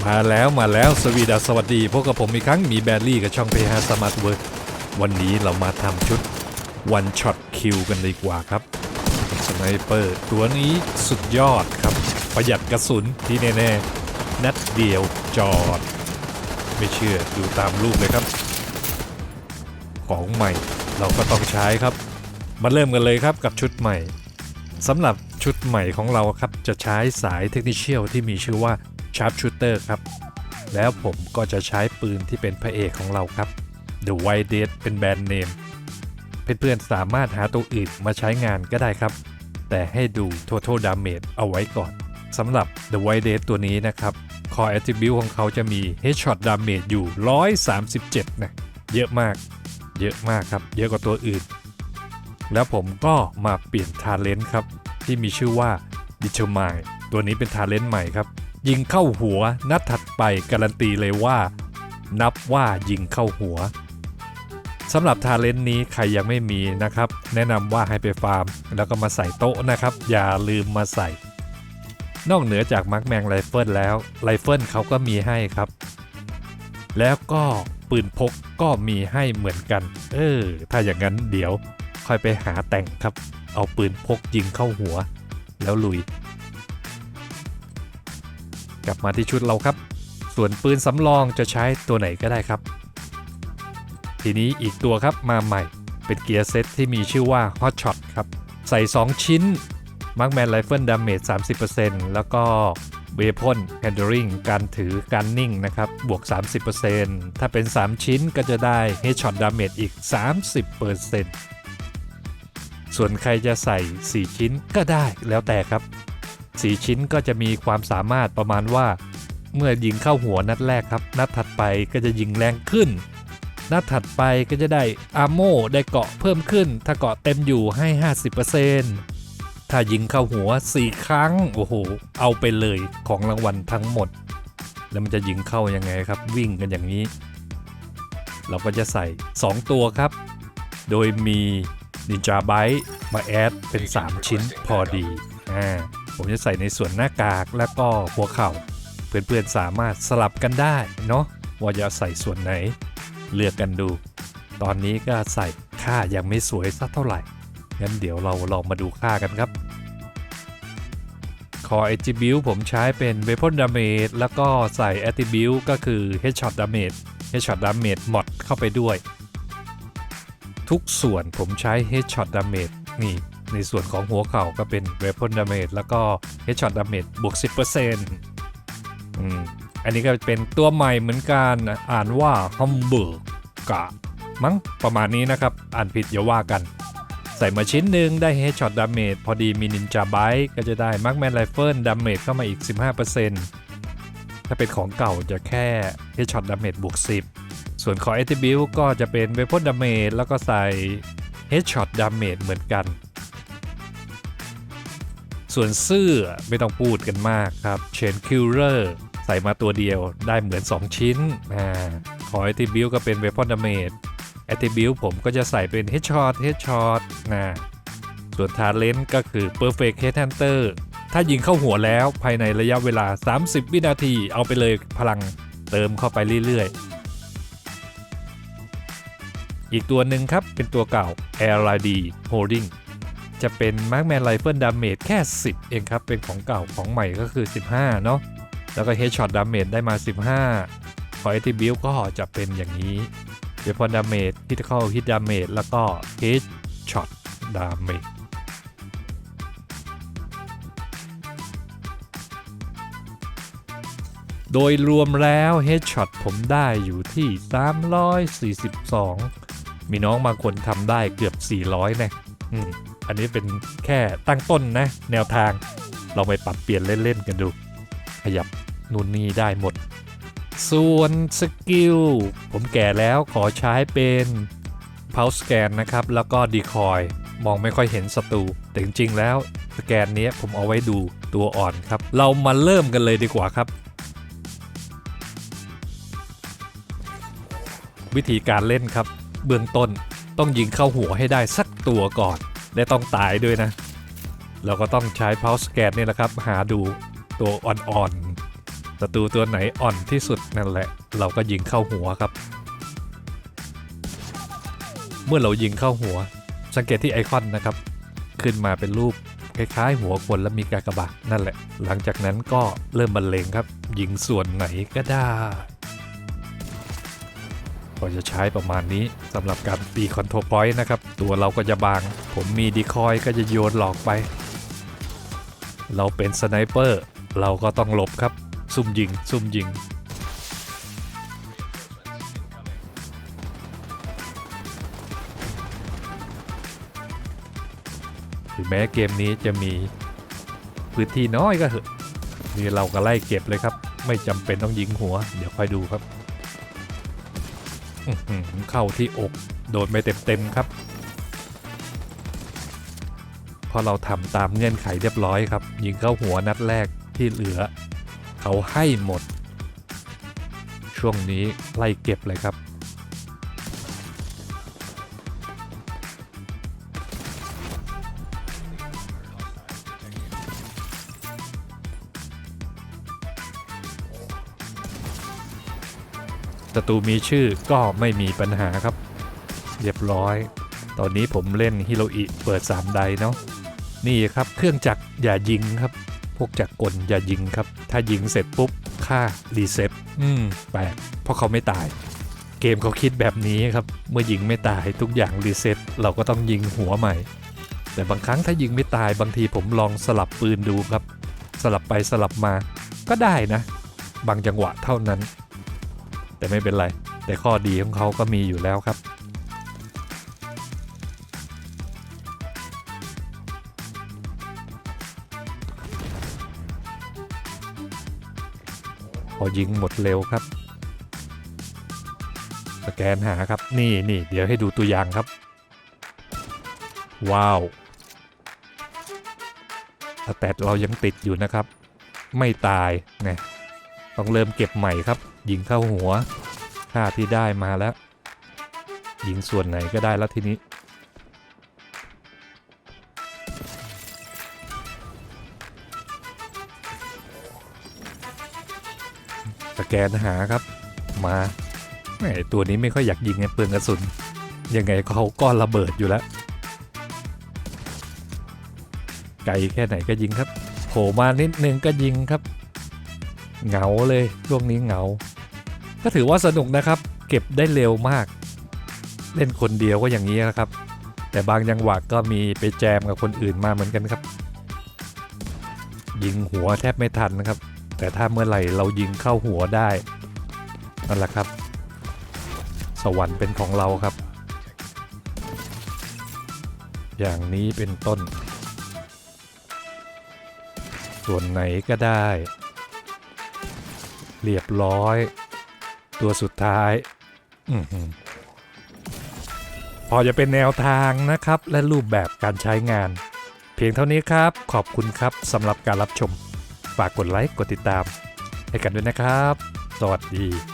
มาแล้วมาแล้วสวีดัสวัสดีพบกับผมอีกครั้งมีแบรลี่กับช่องเพฮาสมาร์ทเวิร์วันนี้เรามาทำชุด One Shot Kill กันดีกว่าครับสไนเปอร์ตัวนี้สุดยอดครับ ประหยัดกระสุนที่แน่ๆ นัดเดียวจอด ไม่เชื่อดูตามรูปเลยครับ ของใหม่เราก็ต้องใช้ครับ มาเริ่มกันเลยครับกับชุดใหม่สำหรับชุดใหม่ของเราครับจะใช้สายเทคนิคเชียลที่มีชื่อว่า Sharp Shooter ครับ แล้วผมก็จะใช้ปืนที่เป็นพระเอกของเราครับ The White Dead เป็นแบรนด์เนมเพื่อนๆสามารถหาตัวอื่นมาใช้งานก็ได้ครับ แต่ให้ดู Total Damage เอาไว้ก่อนสำหรับ The White Dead ตัวนี้นะครับ Core Attribute ของเขาจะมี Headshot Damage อยู่ 137 นะ เยอะมาก เยอะมากครับ เยอะกว่าตัวอื่น แล้วผมก็มาเปลี่ยนทาเลนต์ครับ ที่มีชื่อว่า Determine ตัวนี้เป็นทาเลนต์ใหม่ครับ ยิงเข้าหัวนัดถัดไปการันตีเลยว่า นับว่ายิงเข้าหัวสำหรับทาเลนต์นี้ใครยังไม่มีนะครับ แนะนำว่าให้ไปฟาร์ม แล้วก็มาใส่โต๊ะนะครับ อย่าลืมมาใส่ นอกเหนือจากมาร์กแมงไรเฟิลแล้วไรเฟิลเขาก็มีให้ครับ แล้วก็ปืนพกก็มีให้เหมือนกัน เออ ถ้าอย่างนั้นเดี๋ยวค่อยไปหาแต่งครับ เอาปืนพกยิงเข้าหัว แล้วลุย กลับมาที่ชุดเราครับ ส่วนปืนสำรองจะใช้ตัวไหนก็ได้ครับ ทีนี้อีกตัวครับมาใหม่ เป็นเกียร์เซตที่มีชื่อว่า Hot Shot ครับ ใส่ 2 ชิ้น Markman Rifle Damage 30%แล้วก็ Weapon Handling การถือการนิ่งนะครับ บวก 30%ถ้าเป็น 3 ชิ้นก็จะได้ Headshot Damage อีก 30%ส่วนใครจะใส่ 4 ชิ้นก็ได้แล้วแต่ครับ 4 ชิ้นก็จะมีความสามารถประมาณว่า เมื่อยิงเข้าหัวนัดแรกครับ นัดถัดไปก็จะยิงแรงขึ้น นัดถัดไปก็จะได้อาโมได้เกาะเพิ่มขึ้น ถ้าเกาะเต็มอยู่ให้ 50%ถ้ายิงเข้าหัว 4 ครั้ง โอ้โห เอาไปเลยของรางวัลทั้งหมด แล้วมันจะยิงเข้ายังไงครับ วิ่งกันอย่างนี้ เราก็จะใส่ 2 ตัวครับ โดยมีนินจาไบมาแอดเป็น 3 ชิ้นพอดีอ่า ผมจะใส่ในส่วนหน้ากากแล้วก็หัวเข่า เพื่อนๆสามารถสลับกันได้เนาะว่าจะใส่ส่วนไหน เลือกกันดู ตอนนี้ก็ใส่ค่ายังไม่สวยสักเท่าไหร่งั้นเดี๋ยวเราลองมาดูค่ากันครับ Core Attribute ผมใช้เป็น Weapon Damage แล้วก็ใส่ Attribute ก็คือ Headshot Damage Headshot Damage Mod เข้าไปด้วย ทุกส่วนผมใช้ Headshot Damage นี่ ในส่วนของหัวเข่าก็เป็น Weapon Damage แล้วก็ Headshot Damage บวก 10%อืมอันนี้ก็เป็นตัวใหม่เหมือนกันอ่านว่า Hamburg กะมั้งประมาณนี้นะครับ อ่านผิดอย่าว่ากัน ใส่มาชิ้นหนึ่งได้ Headshot Damage พอดีมี Ninja Bite ก็จะได้ Markman Rifle Damage เข้ามาอีก 15%ถ้าเป็นของเก่าจะแค่ Headshot Damage บวก 10 ส่วนของ Attribute ก็จะเป็น Weapon Damage แล้วก็ใส่ Headshot Damage เหมือนกัน ส่วนเสื้อไม่ต้องพูดกันมากครับ Chain Killer ใส่มาตัวเดียวได้เหมือน 2 ชิ้นอ่าขอ Attribute ก็เป็น Weapon Damage Attribute ผมก็จะใส่เป็น Headshot Headshot นะส่วน Talent ก็คือ Perfect Headhunter ถ้ายิงเข้าหัวแล้วภายในระยะเวลา 30 วินาทีเอาไปเลยพลังเติมเข้าไปเรื่อยๆ อีกตัวหนึ่งครับเป็นตัวเก่า LID Holding จะเป็น Markman Rifle Damage แค่ 10 เองครับ เป็นของเก่าของใหม่ก็คือ 15 เนาะแล้วก็ Headshot Damage ได้มา 15 ขอ Attribute ก็จะเป็นอย่างนี้ Weapon Damage Critical Hit Damage แล้วก็ Headshot Damage โดยรวมแล้ว Headshot ผมได้อยู่ที่ 342 มีน้องบางคนทำได้เกือบ 400นะอืม อันนี้เป็นแค่ตั้งต้นนะ แนวทางเราไปปรับเปลี่ยนเล่น ๆ กันดู ขยับนู่นนี่ได้หมด ส่วนสกิล ผมแก่แล้วขอใช้เป็น Pulse Scan นะครับ แล้วก็ Decoy มองไม่ค่อยเห็นศัตรูแต่จริง ๆ แล้วสแกนนี้ผมเอาไว้ดูตัวอ่อนครับ เรามาเริ่มกันเลยดีกว่าครับ วิธีการเล่นครับ เบื้องต้นต้องยิงเข้าหัวให้ได้สักตัวก่อน และต้องตายด้วยนะ เราก็ต้องใช้ Pulse Scan นี่แหละครับ หาดูตัวอ่อนๆศัตรูตัวไหนอ่อนที่สุดนั่นแหละ เราก็ยิงเข้าหัวครับ เมื่อเรายิงเข้าหัว สังเกตที่ไอคอนนะครับ ขึ้นมาเป็นรูปคล้ายๆ หัวคนและมีกากบาทนั่นแหละ หลังจากนั้นก็เริ่มบรรเลงครับ ยิงส่วนไหนก็ได้ ก็จะใช้ประมาณนี้สำหรับการตีคอนโทรพอยต์นะครับ ตัวเราก็จะบาง ผมมีดีคอยก็จะโยนหลอกไป เราเป็นสไนเปอร์เราก็ต้องหลบครับ ซุ่มยิง ซุ่มยิง ถึงแม้เกมนี้จะมีพื้นที่น้อยก็เหอะนี่เราก็ไล่เก็บเลยครับ ไม่จำเป็นต้องยิงหัว เดี๋ยวค่อยดูครับ เข้าที่อกโดนไปเต็มๆครับ พอเราทำตามเงื่อนไขเรียบร้อยครับ ยิงเข้าหัวนัดแรกที่เหลือ เขาให้หมด ช่วงนี้ไล่เก็บเลยครับ ศัตรูมีชื่อก็ไม่มีปัญหาครับ เรียบร้อย ตอนนี้ผมเล่นฮิโรอิเปิด 3 ไดเนาะนี่ครับเครื่องจักรอย่ายิงครับ พวกจักรกลอย่ายิงครับ ถ้ายิงเสร็จปุ๊บค่ารีเซ็ตอืมแปลกเพราะเขาไม่ตาย เกมเขาคิดแบบนี้ครับ เมื่อยิงไม่ตายทุกอย่างรีเซ็ตเราก็ต้องยิงหัวใหม่ แต่บางครั้งถ้ายิงไม่ตายบางทีผมลองสลับปืนดูครับ สลับไปสลับมาก็ได้นะ บางจังหวะเท่านั้น แต่ไม่เป็นไร แต่ข้อดีของเขาก็มีอยู่แล้วครับ พอยิงหมดเร็วครับ สแกนหาครับ นี่นี่เดี๋ยวให้ดูตัวอย่างครับ ว้าวสแตทเรายังติดอยู่นะครับ ไม่ตายไงต้องเริ่มเก็บใหม่ครับ ยิงเข้าหัวค่าที่ได้มาแล้ว ยิงส่วนไหนก็ได้แล้วทีนี้ สแกนหาครับ มาแหมตัวนี้ไม่ค่อยอยากยิงไงเปลืองกระสุน ยังไงเขาก็ระเบิดอยู่แล้ว ไกลแค่ไหนก็ยิงครับโผล่มานิดนึงก็ยิงครับ เหงาเลยช่วงนี้เหงา ก็ถือว่าสนุกนะครับ เก็บได้เร็วมาก เล่นคนเดียวก็อย่างนี้นะครับ แต่บางจังหวะก็มีไปแจมกับคนอื่นมาเหมือนกันครับ ยิงหัวแทบไม่ทันนะครับ แต่ถ้าเมื่อไหร่เรายิงเข้าหัวได้นั่นแหละครับ สวรรค์เป็นของเราครับ อย่างนี้เป็นต้น ส่วนไหนก็ได้ เรียบร้อย ตัวสุดท้ายอพอจะเป็นแนวทางนะครับ และรูปแบบการใช้งาน เพียงเท่านี้ครับ ขอบคุณครับสำหรับการรับชม ฝากกดไลค์ กดติดตาม ให้กันด้วยนะครับ สวัสดี